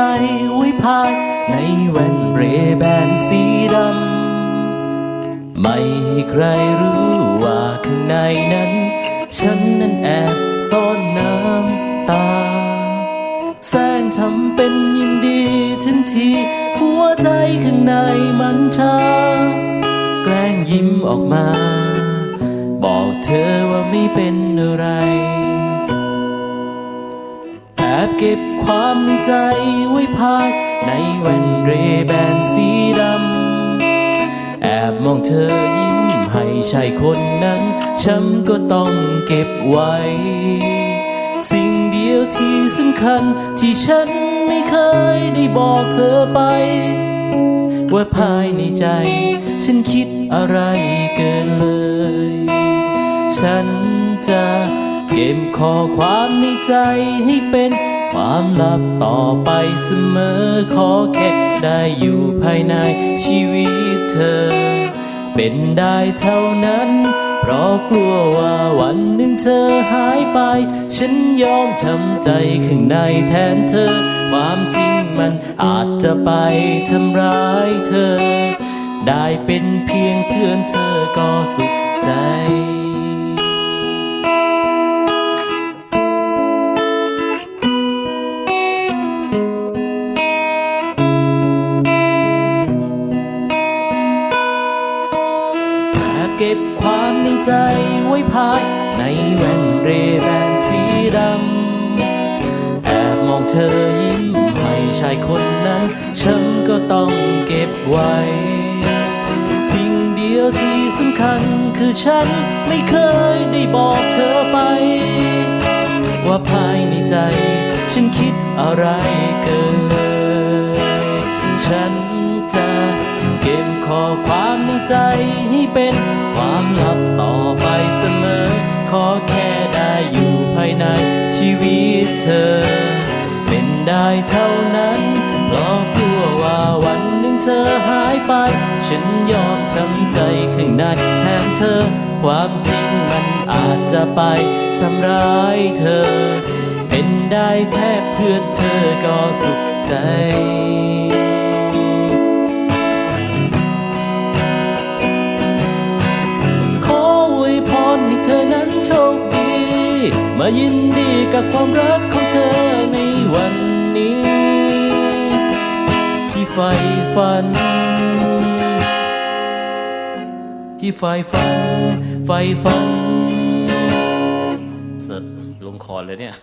ใจวิพายในแว่นเรแบนสีดำ ไม่ให้ใครรู้ว่าข้างในนั้น ฉันนั้นแอบซ่อนน้ำตา แสงทำเป็นยินดีทันที หัวใจข้างในมันชา แกล้งยิ้มออกมา บอกเธอว่าไม่เป็นอะไร เก็บความในใจไว้ภายในแว่นเรแบนสีดำ แอบมองเธอยิ้มให้ใช่คนนั้น ฉันก็ต้องเก็บไว้ สิ่งเดียวที่สำคัญที่ฉันไม่เคยได้บอกเธอไป ว่าภายในใจ ฉันคิดอะไรเกินเลย ฉันจะเก็บข้อความในใจให้เป็น ความลับต่อไปเสมอขอแค่ได้อยู่ภายในชีวิตเธอ เป็นได้เท่านั้น เพราะกลัวว่าวันหนึ่งเธอหายไป ฉันยอมช้ำใจข้างในแทนเธอ ความจริงมันอาจจะไปทำร้ายเธอ ได้เป็นเพียงเพื่อนเธอก็สุขใจ เก็บความในใจไว้ภายในแว่นเรแบนสีดำ แอบมองเธอยิ้มไม่ใช่คนนั้น ฉันก็ต้องเก็บไว้ สิ่งเดียวที่สำคัญคือฉันไม่เคยได้บอกเธอไป ว่าภายในใจ ฉันคิดอะไรเกินเลย ฉันจะ ก็บข้อความในใจให้เป็นความลับต่อไปเสมอ ขอแค่ได้อยู่ภายในชีวิตเธอ เป็นได้เท่านั้นเพราะกลัวว่าวันหนึ่งเธอหายไป ฉันยอมช้ำใจข้างในแทนเธอ ความจริงมันอาจจะไปทำร้ายเธอ เป็นได้แค่เพื่อเธอก็สุขใจ มายินดีกับความรักของเธอในวันนี้ ที่ใฝ่ฝัน ที่ใฝ่ฝันใฝ่ฝัน เสร็จลงคอเลยเนี่ย